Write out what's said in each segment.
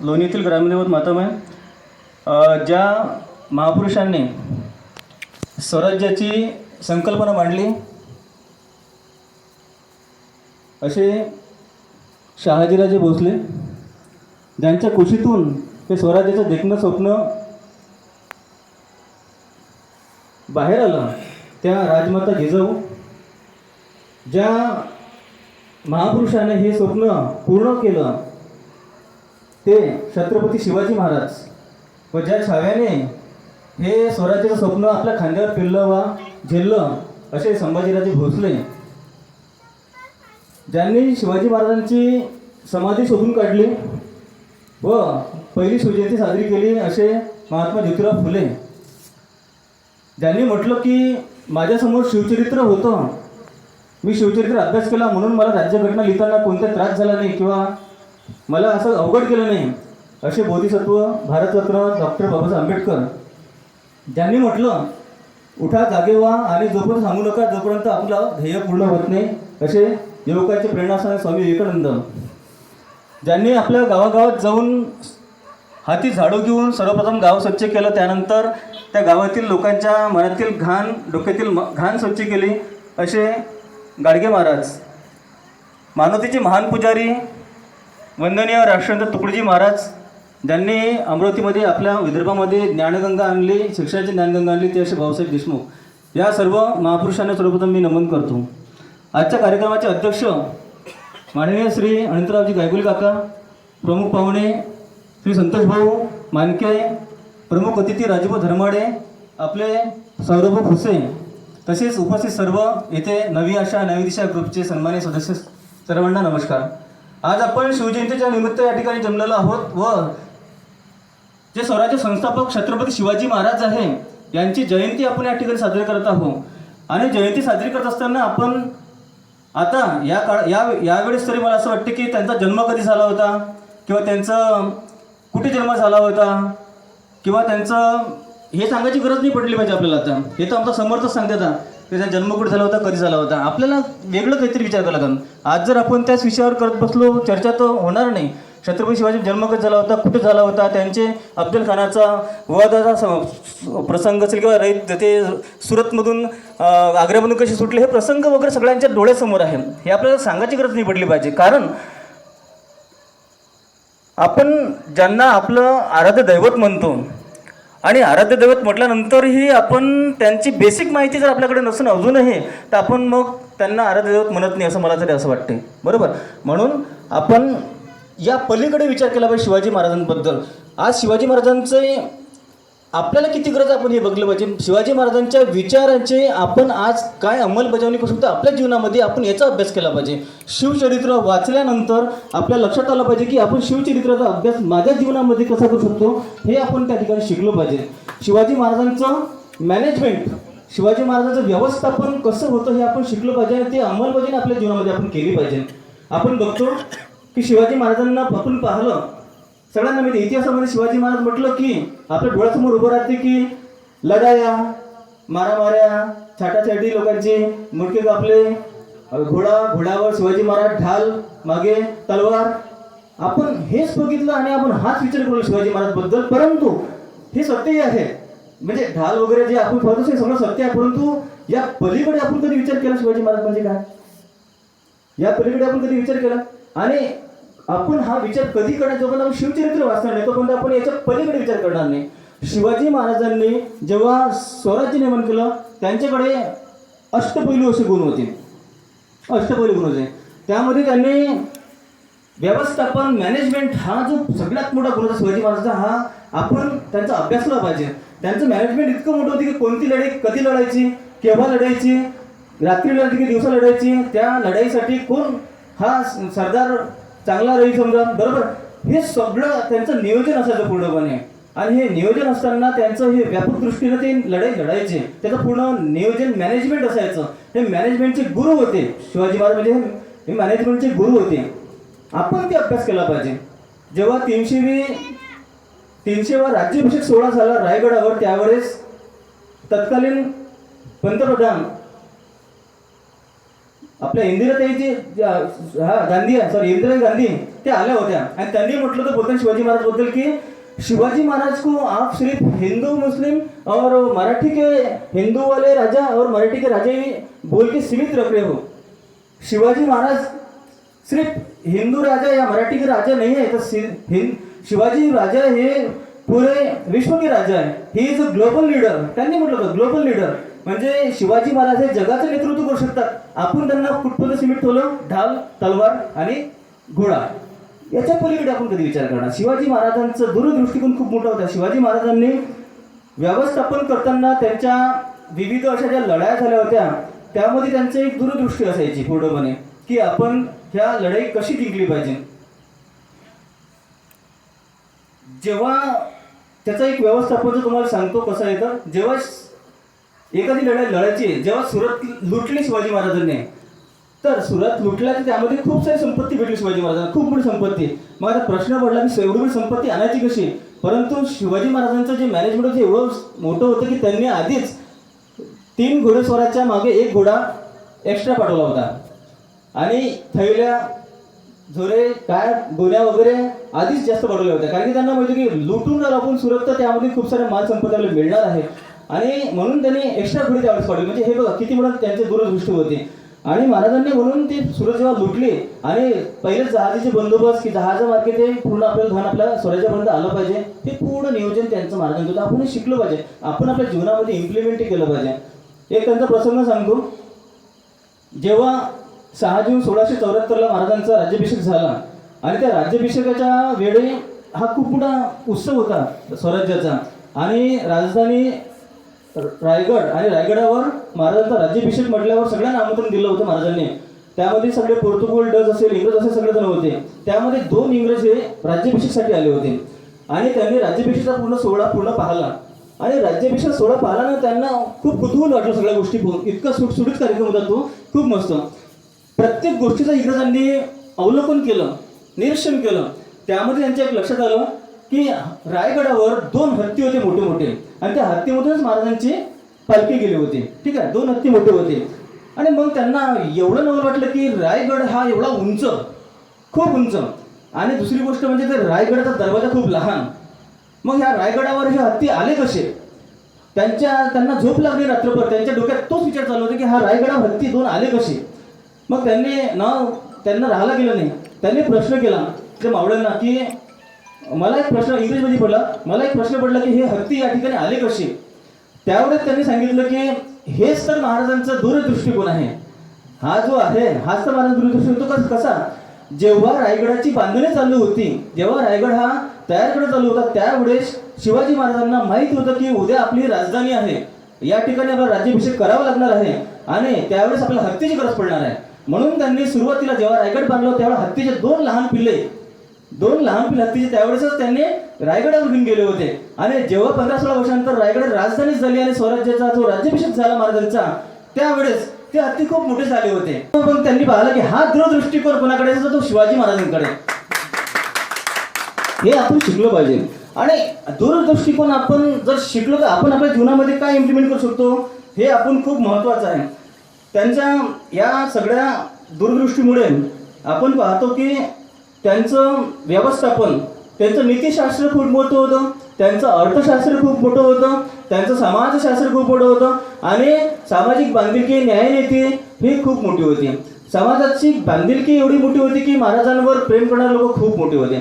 लोणी येथील ग्रामदेवत मातम आहे. ज्या महापुरुषांनी स्वराज्याची संकल्पना मांडली असे शहाजीराजे भोसले ज्यांच्या कुशीतून हे स्वराज्याचं देखणं स्वप्न बाहेर आलं त्या राजमाता जिजाऊ ज्या महापुरुषाने हे स्वप्न पूर्ण केलं ते छत्रपती शिवाजी महाराज. व ज्या छाव्याने हे स्वराज्याचं स्वप्न आपल्या खांद्यावर पेरलं वा झेललं असे संभाजीराजे भोसले. ज्यांनी शिवाजी महाराजांची समाधी शोधून काढली व पहिली शिवजयंती साजरी केली असे महात्मा ज्योतिराव फुले. ज्यांनी म्हटलं की माझ्यासमोर शिवचरित्र होतं. मी शिवचरित्र अभ्यास केला म्हणून मला राज्यघटना लिहिताना कोणता त्रास झाला नाही किंवा मला असं अवघड केलं नाही. असे बोधिसत्व भारतरत्न डॉक्टर बाबासाहेब आंबेडकर ज्यांनी म्हटलं उठा जागे व्हा आणि जोपर्यंत सांगू नका जोपर्यंत आपलं ध्येय पूर्ण होत नाही असे युवकांचे प्रेरणास्थान स्वामी विवेकानंद ज्यांनी आपल्या गावागावात जाऊन हाती झाडू घेऊन सर्वप्रथम गाव स्वच्छ केलं. त्यानंतर त्या गावातील लोकांच्या मनातील घाण डोक्यातील म- घाण स्वच्छ केली. असे गाडगे महाराज मानवतेचे महान पुजारी वंदनीय राष्ट्रसंत तुकडोजी महाराज ज्यांनी अमरावतीमध्ये आपल्या विदर्भामध्ये ज्ञानगंगा आणली शिक्षणाची ज्ञानगंगा आणली ते असे भाऊसाहेब देशमुख. या सर्व महापुरुषांना सर्वप्रथम मी नमन करतो. आजच्या कार्यक्रमाचे अध्यक्ष माननीय श्री अनंतरावजी गायगुल काका प्रमुख पाहुणे श्री संतोष भाऊ मानके प्रमुख अतिथी राजूभाऊ धर्माडे आपले सौरभ भुसे तसेच उपस्थित सर्व येथे नवी आशा नवी दिशा ग्रुपचे सन्मान्य सदस्य सर्वांना नमस्कार. आज आपण शिवजयंतीच्या निमित्त या ठिकाणी जमलेलो आहोत व जे स्वराज्य संस्थापक छत्रपती शिवाजी महाराज आहे यांची जयंती आपण या ठिकाणी साजरी करत आहोत. आणि जयंती साजरी करत असताना आपण आता या काळ या यावेळेस तरी मला असं वाटतं की त्यांचा जन्म कधी झाला होता? किंवा त्यांचं कुठे जन्म झाला होता? किंवा त्यांचं हे सांगायची गरज नाही पडली पाहिजे आपल्याला आता. हे तर आमचा समर्थच सांगतात. आता त्याचा जन्म कुठे झाला होता कधी झाला होता. आपल्याला वेगळं काहीतरी विचार करायला लागेल. आज जर आपण त्याच विषयावर करत बसलो चर्चा तर होणार नाही. छत्रपती शिवाजी जन्म कधी झाला होता कुठे झाला होता त्यांचे अफजल खानाचा वधाचा स- प्रसंग असेल किंवा रईत ते सुरतमधून आग्र्यामधून कसे सुटले हे प्रसंग वगैरे सगळ्यांच्या डोळ्यासमोर आहे. हे आपल्याला सांगायची गरज नाही पडली पाहिजे. कारण आपण ज्यांना आपलं आराध्य दैवत म्हणतो आणि आराध्य दैवत म्हटल्यानंतरही आपण त्यांची बेसिक माहिती जर आपल्याकडे नसून अजूनही तर आपण मग त्यांना आराध्य दैवत म्हणत नाही असं मला तरी असं वाटते बरोबर? म्हणून आपण या पलीकडे विचार केला पाहिजे शिवाजी महाराजांबद्दल. आज शिवाजी महाराजांचे आपल्याला किती गरज आपण हे बघलं पाहिजे? शिवाजी महाराजांच्या विचारांचे आपण आज काय अंमलबजावणी करू शकतो? आपल्या जीवनामध्ये आपण याचा अभ्यास केला पाहिजे. शिवचरित्र वाचल्यानंतर आपल्या लक्षात आलं पाहिजे की आपण शिवचरित्राचा अभ्यास माझ्या जीवनामध्ये कसा करू शकतो? हे आपण त्या ठिकाणी शिकलो पाहिजे. शिवाजी महाराजांचं मॅनेजमेंट शिवाजी महाराजांचं व्यवस्थापन कसं होतं हे आपण शिकलो पाहिजे आणि ते अंमलबजावणी आपल्या जीवनामध्ये आपण केली पाहिजे. आपण बघतो की शिवाजी महाराजांना आपण पाहिलं सगळ्यांना म्हणजे इतिहासामध्ये शिवाजी महाराज म्हटलं की आपल्या डोळ्यासमोर उभं राहते की लढाया मारामाऱ्या छाटाछाटी लोकांची मुडके कापले घोडा घोड्यावर शिवाजी महाराज ढाल मागे तलवार. आपण हेच बघितलं आणि आपण हाच विचार करू शिवाजी महाराजबद्दल. परंतु हे सत्यही आहे. म्हणजे ढाल वगैरे जे आपण पाहतो हे सगळं सत्य आहे परंतु या पलीकडे आपण कधी विचार केला शिवाजी महाराज म्हणजे काय? या पलीकडे आपण कधी विचार केला? आणि आपण हा विचार कधी करणार? जोपर्यंत आपण शिवचरित्र वाचणार नाही तोपर्यंत आपण याच्या पलीकडे विचार करणार नाही. शिवाजी महाराजांनी जेव्हा स्वराज्य निर्माण केलं त्यांच्याकडे अष्टपैलू असे गुण होते. अष्टपैलू गुण होते. त्यामध्ये त्यांनी व्यवस्थापन मॅनेजमेंट हा जो सगळ्यात मोठा गुण होता शिवाजी महाराजांचा हा आपण त्यांचा अभ्यासला पाहिजे. त्यांचं मॅनेजमेंट इतकं मोठं होतं की कोणती लढाई कधी लढायची केव्हा लढायची रात्री लढायची की दिवसा लढायची त्या लढाईसाठी कोण हा सरदार चांगला राहील समजा बरोबर? हे सगळं त्यांचं नियोजन असायचं पूर्णपणे. आणि हे नियोजन असताना त्यांचं हे व्यापक दृष्टीनं ते लढाई लढायचे. त्याचं पूर्ण नियोजन मॅनेजमेंट असायचं. हे मॅनेजमेंटचे गुरु होते. शिवाजी महाराज म्हणजे हे- मॅनेजमेंटचे गुरु होते. आपण ते अभ्यास केला पाहिजे. जेव्हा तीनशेवी तीनशेवा राज्याभिषेक सोहळा झाला रायगडावर त्यावेळेस तत्कालीन पंतप्रधान आपल्या इंदिराताईची हा गांधी सॉरी इंदिरा गांधी त्या आल्या होत्या. आणि त्यांनी म्हटलं तर बोलताना शिवाजी महाराजबद्दल की शिवाजी महाराज को आप सिर्फ हिंदू मुस्लिम और मराठी के हिंदू वाले राजा और मराठी के राजा ही बोल के सीमित रख रहे हो। शिवाजी महाराज सिर्फ हिंदू राजा या मराठी के राजा नहीं है तो शिवाजी राजा हे पुरे विश्व के राजा आहे he is a global leader त्यांनी म्हटलं होतं ग्लोबल लीडर म्हणजे शिवाजी महाराज हे जगाचं नेतृत्व करू शकतात. आपण त्यांना कुठपर्यंत सिमेंट ठेवलं ढाल तलवार आणि घोडा याच्या पलीकडे आपण कधी विचार करणार? शिवाजी महाराजांचं दूरदृष्टिकोन खूप मोठा होता. शिवाजी महाराजांनी व्यवस्थापन करताना त्यांच्या विविध अशा ज्या लढाया झाल्या होत्या त्यामध्ये त्यांची एक दूरदृष्टी असायची पूर्णपणे की आपण ह्या लढाई कशी जिंकली पाहिजे. जेव्हा त्याचा एक व्यवस्थापन जर तुम्हाला सांगतो कसं येतं जेव्हा एखादी लढाई लढायची जेव्हा सुरत लुटली शिवाजी महाराजांनी तर सुरत लुटला तर त्यामध्ये खूप सारी संपत्ती भेटली शिवाजी महाराजांना. खूप मोठी संपत्ती. मग आता प्रश्न पडला की एवढी मोठी संपत्ती आणायची कशी? परंतु शिवाजी महाराजांचं जे मॅनेजमेंट होतं ते एवढं मोठं होतं की त्यांनी आधीच तीन घोडेस्वराच्या मागे एक घोडा एक्स्ट्रा पाठवला होता. आणि थैल्या झोरे काय गोण्या वगैरे आधीच जास्त पाठवल्या होत्या. कारण की त्यांना माहिती की लुटून जर आपण सुरत तर त्यामध्ये खूप सारे माल संपत्ती आपल्याला मिळणार आहे. आणि म्हणून त्यांनी एक्स्ट्रा घोडे त्यावेळेस पाडली. म्हणजे हे बघा किती मोठं त्यांचे दूरदृष्टी होते. आणि महाराजांनी म्हणून ते सूरज जेव्हा लुटले आणि पहिले जहाजाचे बंदोबस्त की जहाजामार्गे ते पूर्ण आपल्याला धन आपल्या स्वराज्यापर्यंत आलं पाहिजे ते पूर्ण नियोजन त्यांचं महाराजांचं होतं. आपण शिकलो पाहिजे. आपण आपल्या जीवनामध्ये इम्प्लिमेंट केलं पाहिजे. एक त्यांचा प्रसंग सांगतो जेव्हा सहा जून सोळाशे चौऱ्याहत्तरला महाराजांचा राज्याभिषेक झाला आणि त्या राज्याभिषेकाच्या वेळी हा खूप मोठा उत्सव होता स्वराज्याचा. आणि राजधानी रायगड आणि रायगडावर महाराजांचा राज्याभिषेक म्हटल्यावर सगळ्यांना आमंत्रण दिलं होतं महाराजांनी. त्यामध्ये सगळे पोर्तुगल डच असेल इंग्रज असेल सगळे जण होते. त्यामध्ये दोन इंग्रज हे राज्याभिषेकसाठी आले होते. आणि त्यांनी राज्याभिषेकचा पूर्ण सोहळा पूर्ण पाहिला. आणि राज्याभिषेक सोहळा पाहिला ना त्यांना खूप कुतूहल वाटलं सगळ्या गोष्टी पाहून इतका सुटसुटीत कार्यक्रम होता तो. खूप मस्त. प्रत्येक गोष्टीचं इंग्रजांनी अवलोकन केलं निरीक्षण केलं. त्यामध्ये त्यांच्या एक लक्षात आलं की रायगडावर दोन हत्ती होते मोठे मोठे. आणि त्या हत्तीमधूनच महाराजांची पालखी गेली होती. ठीक आहे? दोन हत्ती मोठे होते. आणि मग त्यांना एवढं नवल वाटलं की रायगड हा एवढा उंच खूप उंच. आणि दुसरी गोष्ट म्हणजे ते रायगडाचा दरवाजा खूप लहान. मग ह्या रायगडावर हे हत्ती आले कसे? त्यांच्या त्यांना झोप लागली रात्रभर. त्यांच्या डोक्यात तोच विचार चालू होता की हा रायगडावर हत्ती दोन आले कसे? मग त्यांनी ना त्यांना राहायला गेलं नाही. त्यांनी प्रश्न केला त्या मावळ्यांना की मला एक प्रश्न इंग्रजीमध्ये पडला. मला एक प्रश्न पडला की हे हत्ती या ठिकाणी आले कसे? त्यावेळेस त्यांनी सांगितलं की हेच तर महाराजांचा दूरदृष्टिकोन आहे. हा जो आहे हाच तर महाराज दूरदृष्टी होतो कसा जेव्हा रायगडाची बांधणी चालू होती जेव्हा रायगड हा तयार करत चालू होता त्यावेळेस शिवाजी महाराजांना माहीत होतं की उद्या आपली राजधानी आहे. या ठिकाणी आपला राज्याभिषेक करावा लागणार आहे आणि त्यावेळेस आपल्याला हत्तीची गरज पडणार आहे. म्हणून त्यांनी सुरुवातीला जेव्हा रायगड बांधलं त्यावेळेला हत्तीचे दोन लहान पिल्ले दोन लहान पिल्ले हत्तीचे त्यावेळेसच त्यांनी रायगडात घेऊन गेले होते. आणि जेव्हा पंधरा सोळा वर्षानंतर रायगड राजधानीच झाली आणि स्वराज्याचा जो राज्याभिषेक झाला महाराजांचा त्यावेळेस ते हत्ती खूप मोठे झाले होते. पण त्यांनी पाहिलं की हा दूरदृष्टिकोन कोणाकडे तो शिवाजी महाराजांकडे. हे आपण शिकलो पाहिजे. आणि दूरदृष्टिकोन आपण जर शिकलो तर आपण आपल्या जीवनामध्ये काय इम्प्लिमेंट करू शकतो हे आपण खूप महत्त्वाचं आहे. त्यांच्या या सगळ्या दूरदृष्टीमुळे आपण पाहतो की त्यांचं व्यवस्थापन त्यांचं नीतिशास्त्र खूप मोठं होतं त्यांचं अर्थशास्त्र खूप मोठं होतं त्यांचं समाजशास्त्र खूप मोठं होतं आणि सामाजिक बांधिलकी न्यायनीती ही खूप मोठी होती. समाजाची बांधिलकी एवढी मोठी होती की महाराजांवर प्रेम करणारे लोक खूप मोठे होते.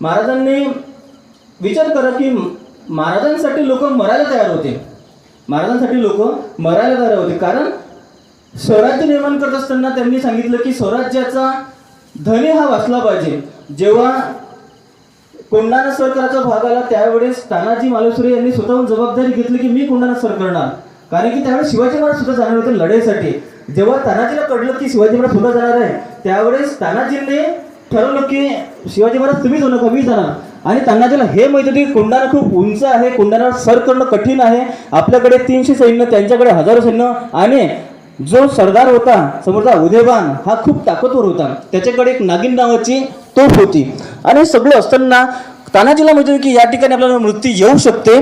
महाराजांनी विचार करा की महाराजांसाठी लोक मरायला तयार होते. महाराजांसाठी लोक मरायला तयार होते. कारण स्वराज्य निर्माण करत असताना त्यांनी सांगितलं की स्वराज्याचा धनी हा वाचला पाहिजे. जेव्हा कोंढाणा सरकारचा भाग आला त्यावेळेस तानाजी मालुसरे यांनी स्वतःहून जबाबदारी घेतली की मी कोंढाणा सर करणार. कारण की त्यावेळेस शिवाजी महाराज सुद्धा जाणार होते लढाईसाठी. जेव्हा तानाजीला कळलं की शिवाजी महाराज सुद्धा जाणार आहे त्यावेळेस तानाजींनी ठरवलं की शिवाजी महाराज तुम्ही जाऊ कमी मी जाणार. आणि तानाजीला हे माहिती होते की कोंढाणा खूप उंच आहे कोंढाणा सर करणं कठीण आहे. आपल्याकडे तीनशे सैन्य त्यांच्याकडे हजारो सैन्य आणि जो सरदार होता समोरचा उदयबान हा खूप ताकदवर होता. त्याच्याकडे एक नागिन नावाची तोफ होती. आणि हे सगळं असताना तानाजीला म्हणजे की या ठिकाणी आपल्याला मृत्यू येऊ शकते.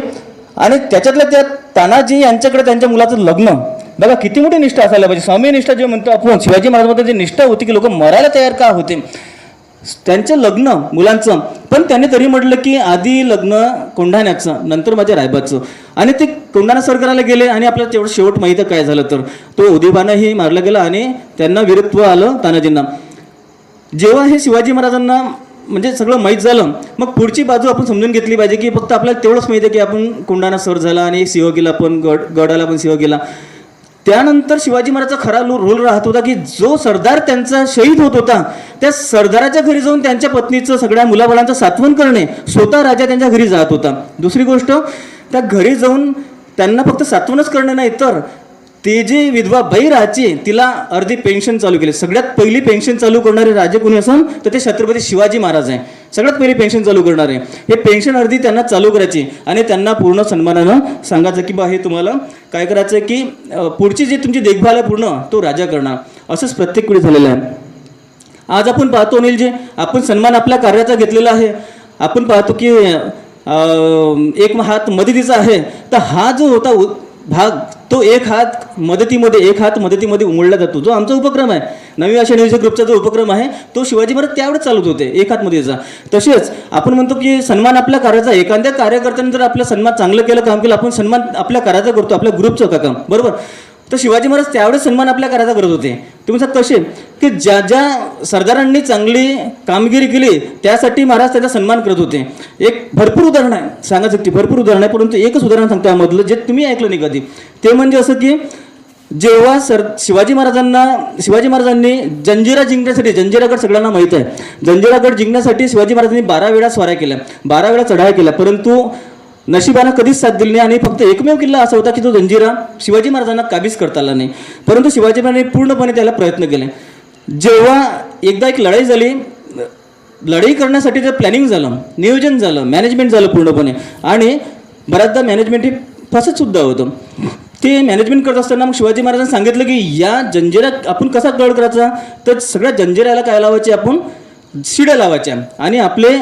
आणि त्याच्यातल्या त्या तानाजी यांच्याकडे त्यांच्या मुलाचं लग्न. बघा किती मोठी निष्ठा असायला पाहिजे. स्वामी निष्ठा जे म्हणतो आपण शिवाजी महाराजांमध्ये जी निष्ठा होती की लोक मरायला तयार का होते? त्यांचं लग्न मुलांचं पण त्यांनी तरी म्हटलं की आधी लग्न कोंढाण्याचं नंतर माझ्या रायबाचं. आणि ते कोंढाणा सर करायला गेले आणि आपल्याला तेवढं शेवट माहीत आहे काय झालं तर. तो उदयबानही मारला गेला आणि त्यांना वीरत्व आलं तानाजींना. जेव्हा हे शिवाजी महाराजांना म्हणजे सगळं माहीत झालं मग पुढची बाजू आपण समजून घेतली पाहिजे की फक्त आपल्याला तेवढंच माहिती आहे की आपण कोंढाणा सर झाला आणि सिंह गेला पण गड गडाला पण सिंह गेला त्यानंतर शिवाजी महाराजचा खरा लो- रोल राहत होता की जो सरदार त्यांचा शहीद होत होता त्या सरदाराच्या घरी जाऊन त्यांच्या पत्नीचं सगळ्या मुलाबाळांचं सात्वन करणे स्वतः राजा त्यांच्या घरी जात होता. दुसरी गोष्ट त्या घरी जाऊन त्यांना फक्त सात्वनच करणं नाही तर ते जे विधवा बाई राहायची तिला अर्धी पेन्शन चालू केली. सगळ्यात पहिली पेन्शन चालू करणारे राजे कोणी असन? तर ते छत्रपती शिवाजी महाराज आहे. सगळ्यात पहिली पेन्शन चालू करणार आहे. हे पेन्शन अर्धी त्यांना चालू करायची आणि त्यांना पूर्ण सन्मानानं सांगायचं की बा हे तुम्हाला काय करायचं की पुढची जी तुमची देखभाल आहे पूर्ण तो राजा करणार. असंच प्रत्येक वेळी झालेलं आहे. आज आपण पाहतो अनिल जे आपण सन्मान आपल्या कार्याचा घेतलेला आहे. आपण पाहतो की एक हात मदतीचा आहे. तर हा जो होता भाग तो एक हात मदतीमध्ये एक हात मदतीमध्ये उमळला जातो. जो आमचा उपक्रम आहे. नवी आशा न्यूज ग्रुपचा जो उपक्रम आहे तो शिवाजी महाराज त्यावेळेस चालत होते एक हात मदतीचा. तसेच आपण म्हणतो की सन्मान आपल्या कार्याचा एखाद्या कार्यकर्त्याने जर आपलं सन्मान चांगलं केलं काम केलं आपण सन्मान आपल्या कार्याचा करतो आपल्या ग्रुपचं का काम? बरोबर? तर शिवाजी महाराज त्यावेळेस सन्मान आपल्या करायचा करत होते. तुम्ही सांग कसे की ज्या ज्या सरदारांनी चांगली कामगिरी केली त्यासाठी महाराज त्याचा सन्मान करत होते. एक भरपूर उदाहरण आहे. सांगायचं की भरपूर उदाहरण आहे परंतु एकच उदाहरण सांगतो यामधलं जे तुम्ही ऐकलं नाही कधी. ते म्हणजे असं की जेव्हा सर शिवाजी महाराजांना शिवाजी महाराजांनी जंजिरा जिंकण्यासाठी जंजिरागड सगळ्यांना माहीत आहे. जंजिरागड जिंकण्यासाठी शिवाजी महाराजांनी बारा वेळा स्वाऱ्या केल्या. बारा वेळा चढाया केल्या. परंतु नशिबानं कधीच साथ दिली नाही आणि फक्त एकमेव किल्ला असा होता की तो जंजिरा शिवाजी महाराजांना काबीज करता आला नाही. परंतु शिवाजी महाराजांनी पूर्णपणे त्याला प्रयत्न केले. जेव्हा एकदा एक लढाई झाली लढाई करण्यासाठी जर प्लॅनिंग झालं नियोजन झालं मॅनेजमेंट झालं पूर्णपणे. आणि बऱ्याचदा मॅनेजमेंट हे फसतसुद्धा होतं. ते मॅनेजमेंट करत असताना मग शिवाजी महाराजांनी सांगितलं की या जंजिरा आपण कसा गड करायचा? तर सगळ्या जंजिराला काय लावायचे? आपण शिड्या लावायच्या. आणि आपले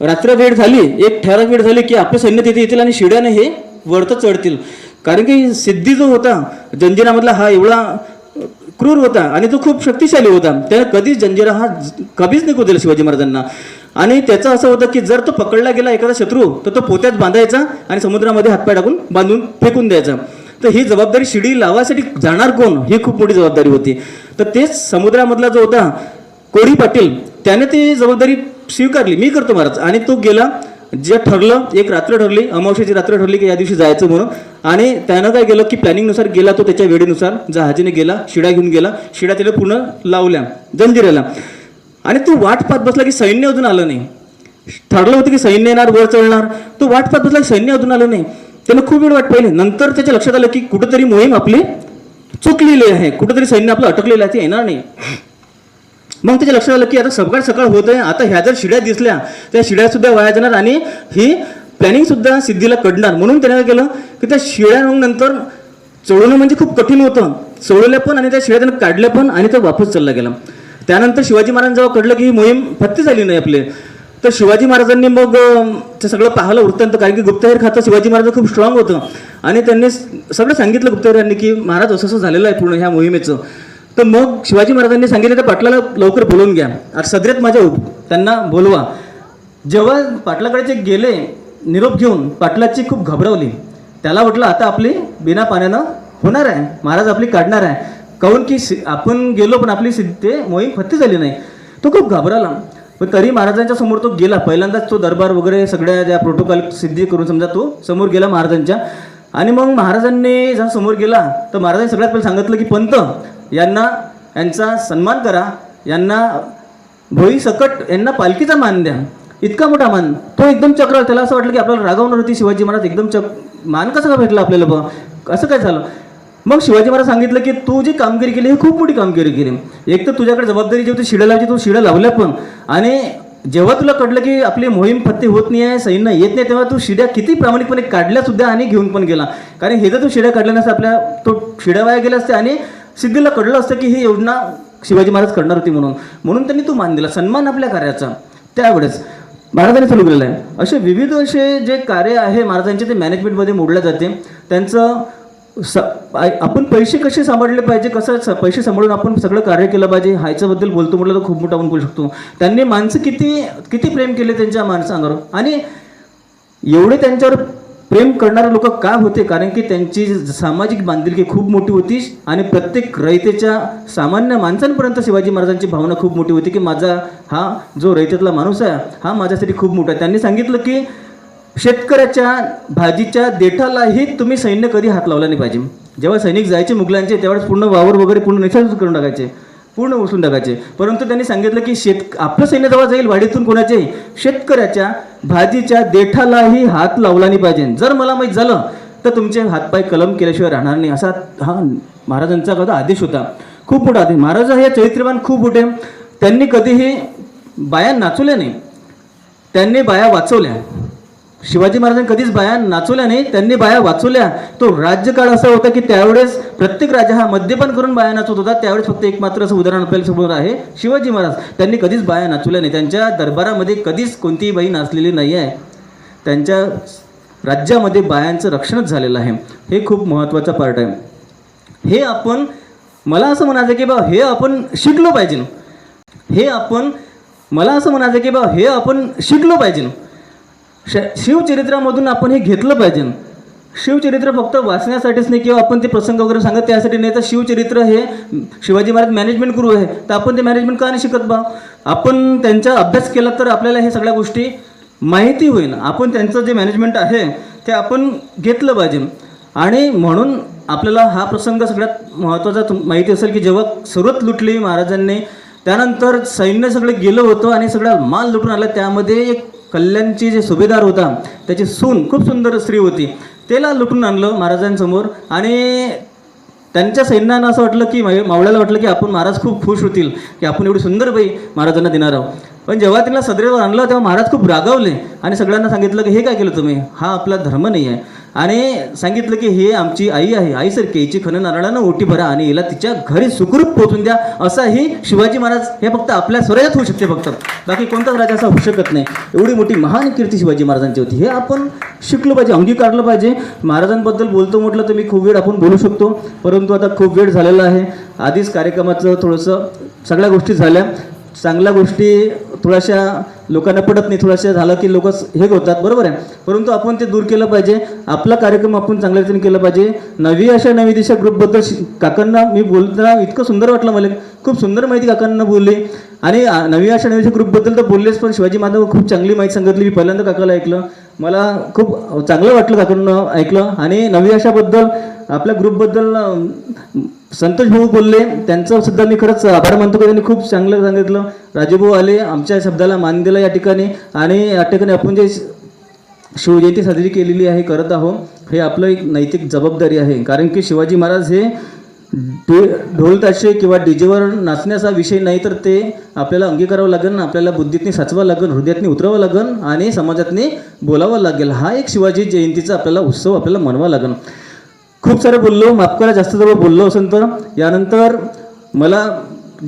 रात्र वेळ झाली एक ठराव वेळ झाली की आपले सैन्य तिथे येतील आणि शिड्याने हे वरतं चढतील. कारण की सिद्धी जो होता जंजिरामधला हा एवढा क्रूर होता आणि तो खूप शक्तिशाली होता. त्याने कधीच जंजिरा हा कधीच निघू दिला शिवाजी महाराजांना. आणि त्याचं असं होतं की जर तो पकडला गेला एखादा शत्रू तर तो पोत्यात बांधायचा आणि समुद्रामध्ये हातपाय टाकून बांधून फेकून द्यायचा. तर ही जबाबदारी शिडी लावायसाठी जाणार कोण? ही खूप मोठी जबाबदारी होती. तर तेच समुद्रामधला जो होता कोरी पाटील त्याने ती जबाबदारी स्वीकारली. मी करतो महाराज. आणि तो गेला जे ठरलं एक रात्र ठरली अमावस्याची रात्र ठरली की या दिवशी जायचं म्हणून. आणि त्यानं काय केलं की प्लॅनिंगनुसार गेला तो त्याच्या वेळेनुसार. जहाजीने गेला शिडा घेऊन गेला शिडा त्याला पूर्ण लावल्या जंजिराला आणि तो वाट पाहत बसला की सैन्य अजून आलं नाही. ठरलं होतं की सैन्य येणार वर चढणार. तो वाट पाहत बसला की सैन्य अजून आलं नाही. त्यानं खूप वेळ वाट पाहिली. नंतर त्याच्या लक्षात आलं की कुठंतरी मोहीम आपली चुकलेली आहे. कुठंतरी सैन्य आपलं अटकलेलं आहे. ते येणार नाही. मग त्याच्या लक्षात आलं की आता सकाळ सकाळ होत आहे. आता ह्या जर शिड्या दिसल्या त्या शिड्या सुद्धा वाया जाणार आणि ही प्लॅनिंग सुद्धा सिद्धीला कडणार. म्हणून त्याने काय केलं की त्या शिड्या नंतर चढवणं म्हणजे खूप कठीण होतं. चढवल्या पण आणि त्या शिड्या त्यानं काढल्या पण आणि तो वापस चालला गेला. त्यानंतर शिवाजी महाराजांजवळ जेव्हा कळलं की ही मोहीम फत्ती झाली नाही आपले तर शिवाजी महाराजांनी मग ते सगळं पाहिलं वृत्तांत कारण की गुप्तहेर खातं शिवाजी महाराज खूप स्ट्रॉंग होतं. आणि त्यांनी सगळं सांगितलं गुप्तहेरांनी की महाराज असं असं झालेलं आहे पूर्ण ह्या मोहिमेचं. तर मग शिवाजी महाराजांनी सांगितलं तर पाटलाला लवकर बोलवून घ्या. आणि सदरेत माझ्या त्यांना बोलवा. जेव्हा पाटलाकडे जे गेले निरोप घेऊन पाटलाची खूप घबरावली. त्याला वाटलं आता आपली बिना पाण्यानं होणार आहे. महाराज आपली काढणार आहे. काहून की आपण गेलो पण आपली सिद्धी ते मोहीम फत्ती झाली नाही. तो खूप घाबरला. पण तरी महाराजांच्या समोर तो गेला. पहिल्यांदाच तो दरबार वगैरे सगळ्या ज्या प्रोटोकॉल सिद्धी करून समजा तो समोर गेला महाराजांच्या. आणि मग महाराजांनी जेव्हा समोर गेला तर महाराजांनी सगळ्यात पहिले सांगितलं की पंत यांना यांचा सन्मान करा यांना भोई सकट यांना पालखीचा मान द्या. इतका मोठा मान. तो एकदम चक्र त्याला असं वाटलं की आपल्याला रागावणार होती शिवाजी महाराज. एकदम चक मान कसं का भेटला आपल्याला बा असं काय झालं? मग शिवाजी महाराज सांगितलं की तू जी कामगिरी केली ही खूप मोठी कामगिरी केली. एक तर तुझ्याकडे जबाबदारी जेव्हा होती शिड्या लावची तू शिड्या लावल्या पण. आणि जेव्हा तुला कळलं की आपली मोहीम फत्ते होत नाही आहे सैन्य येत नाही तेव्हा तू शिड्या किती प्रामाणिकपणे काढल्या सुद्धा आणि घेऊन पण गेला. कारण हे जर तू शिड्या काढल्या नसतं आपल्या तो शिड्या वाया गेल्या असते आणि सिद्धीला कळलं असतं की ही योजना शिवाजी महाराज करणार होती म्हणून. म्हणून त्यांनी तो मान दिला सन्मान आपल्या कार्याचा. त्यावेळेस महाराजांनी चालू केलेलं आहे. असे विविध असे जे कार्य आहे महाराजांचे ते मॅनेजमेंटमध्ये मोडले जाते. त्यांचं स आपण पैसे कसे सांभाळले पाहिजे कसं स- पैसे सांभाळून आपण सगळं कार्य केलं पाहिजे ह्याच्याबद्दल बोलतो म्हटलं तर खूप मोठा आपण बोलू शकतो. त्यांनी माणसं किती किती प्रेम केले त्यांच्या माणसांवर? आणि एवढे त्यांच्यावर प्रेम करणारे लोक का होते? कारण की त्यांची सामाजिक बांधिलकी खूप मोठी होती आणि प्रत्येक रयतेच्या सामान्य माणसांपर्यंत शिवाजी महाराजांची भावना खूप मोठी होती की माझा हा जो रयतेतला माणूस आहे हा माझ्यासाठी खूप मोठा आहे. त्यांनी सांगितलं की शेतकऱ्याच्या भाजीच्या देठालाही तुम्ही सैन्य कधी हात लावला नाही पाहिजे. जेव्हा सैनिक जायचे मुघलांचे तेव्हाच पूर्ण वावर वगैरे पूर्ण निशाच करून टाकायचे. पूर्ण उचलून टाकायचे. परंतु त्यांनी सांगितलं की शेत आपलं सैन्य जवळ जाईल वाडीतून कोणाचे शेतकऱ्याच्या भाजीच्या देठालाही हात लावला नाही पाहिजे. जर मला माहीत झालं तर तुमचे हातपाय कलम केल्याशिवाय राहणार नाही. असा हा महाराजांचा कदा आदेश होता. खूप मोठा आदेश. महाराज हे चरित्रवान खूप मोठे. त्यांनी कधीही बाया नाचवल्या नाही. त्यांनी बाया वाचवल्या. शिवाजी महाराजांनी कधीच बाया नाचवल्या नाही त्यांनी बाया वाचवल्या. तो राज्यकाळ असा होता की त्यावेळेस प्रत्येक राजा हा मद्यपान करून बाया नाचवत होता त्यावेळेस फक्त एक मात्र असं उदाहरण आपल्याला समोर आहे शिवाजी महाराज. त्यांनी कधीच बाया नाचवल्या नाही त्यांच्या दरबारामध्ये कधीच कोणतीही बाई नाचलेली नाही आहे त्यांच्या राज्यामध्ये बायांचं रक्षणच झालेलं आहे. हे खूप महत्त्वाचा पार्ट आहे. हे आपण मला असं म्हणायचं की बा हे आपण शिकलो पाहिजे. हे आपण मला असं म्हणायचं की बा हे आपण शिकलो पाहिजे. श शिवचरित्रामधून आपण हे घेतलं पाहिजे. शिवचरित्र फक्त वाचण्यासाठीच नाही किंवा आपण ते प्रसंग वगैरे सांगत त्यासाठी नाही. तर शिवचरित्र हे शिवाजी महाराज मॅनेजमेंट गुरु आहे. तर आपण ते मॅनेजमेंट का नाही शिकत बा? आपण त्यांचा अभ्यास केला तर आपल्याला हे सगळ्या गोष्टी माहिती होईल. आपण त्यांचं जे मॅनेजमेंट आहे ते आपण घेतलं पाहिजे. आणि म्हणून आपल्याला हा प्रसंग सगळ्यात महत्त्वाचा माहिती असेल की जेव्हा सुरत लुटली महाराजांनी त्यानंतर सैन्य सगळं गेलं होतं आणि सगळा माल लुटून आला. त्यामध्ये एक कल्याणची जे सुभेदार होता त्याची सून खूप सुंदर स्त्री होती. त्याला लुटून आणलं महाराजांसमोर आणि त्यांच्या सैन्यानं असं वाटलं की मावळ्याला वाटलं की आपण महाराज खूप खुश होतील की आपण एवढी सुंदर बाई महाराजांना देणार आहोत. पण जेव्हा तिला सदरेवर आणलं तेव्हा महाराज खूप रागावले आणि सगळ्यांना सांगितलं की हे काय केलं तुम्ही? हा आपला धर्म नाही आहे. आणि सांगितलं की हे आमची आई आहे आई सर हिची खन नारळानं ओटी भरा आणि हिला तिच्या घरी सुखरूप पोहोचून द्या. असाही शिवाजी महाराज हे फक्त आपल्या स्वराज्यात होऊ शकते फक्त. बाकी कोणताच राजा असा होऊ शकत नाही. एवढी मोठी महान कीर्ती शिवाजी महाराजांची होती. हे आपण शिकलो पाहिजे अंगीकारलं पाहिजे. महाराजांबद्दल बोलतो म्हटलं तर मी खूप वेळ आपण बोलू शकतो. परंतु आता खूप वेळ झालेला आहे. आधीच कार्यक्रमाचं थोडंसं सगळ्या गोष्टी झाल्या. चांगल्या गोष्टी थोड्याशा लोकांना पडत नाही. थोड्याशा झालं की लोक हे होतात. बरोबर आहे. परंतु आपण ते दूर केलं पाहिजे. आपला कार्यक्रम आपण चांगल्या रीतीने केला पाहिजे. नवी अशा नवी दिशा ग्रुपबद्दल काकांना मी बोलताना इतकं सुंदर वाटलं मला. खूप सुंदर माहिती काकांना बोलली. आणि नवी आशा नवी ग्रुपबद्दल तर बोललेच पण शिवाजी महाराज खूप चांगली माहिती सांगितली. मी पहिल्यांदा काकाला ऐकलं. मला खूप चांगलं वाटलं काकडून ऐकलं. आणि नवी आशाबद्दल आपल्या ग्रुपबद्दल संतोष भाऊ बोलले. त्यांचं सुद्धा मी खरंच आभार मानतो की त्यांनी खूप चांगलं सांगितलं. राजूभाऊ आले आमच्या शब्दाला मान दिला या ठिकाणी. आणि या ठिकाणी आपण जे शिवजयंती साजरी केलेली आहे करत आहोत हे आपलं एक नैतिक जबाबदारी आहे. कारण की शिवाजी महाराज हे ढोल ताशे किंवा डीजेवर नाचण्याचा विषय नाही तर ते आपल्याला अंगीकारावं लागेल आपल्याला बुद्धीतनी साचवावं लागेल हृदयातनी उतरावं लागेल आणि समाजातनी बोलावं लागेल. हा एक शिवाजी जयंतीचा आपल्याला उत्सव आपल्याला मनवा लागेल खूप सारं बोललो माफ करा जास्त जवळ बोललो असेल तर. यानंतर मला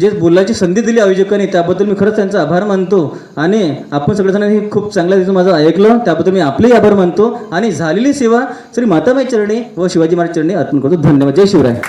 जे बोलायची संधी दिली आयोजकांनी त्याबद्दल मी खरंच त्यांचा आभार मानतो. आणि आपण सगळेजणांनी खूप चांगल्या रीतीने माझं ऐकलं त्याबद्दल मी आपलेही आभार मानतो. आणि झालेली सेवा श्री माताबाई चरणी व शिवाजी महाराज चरणी अर्पण करतो. धन्यवाद. जय शिवराय.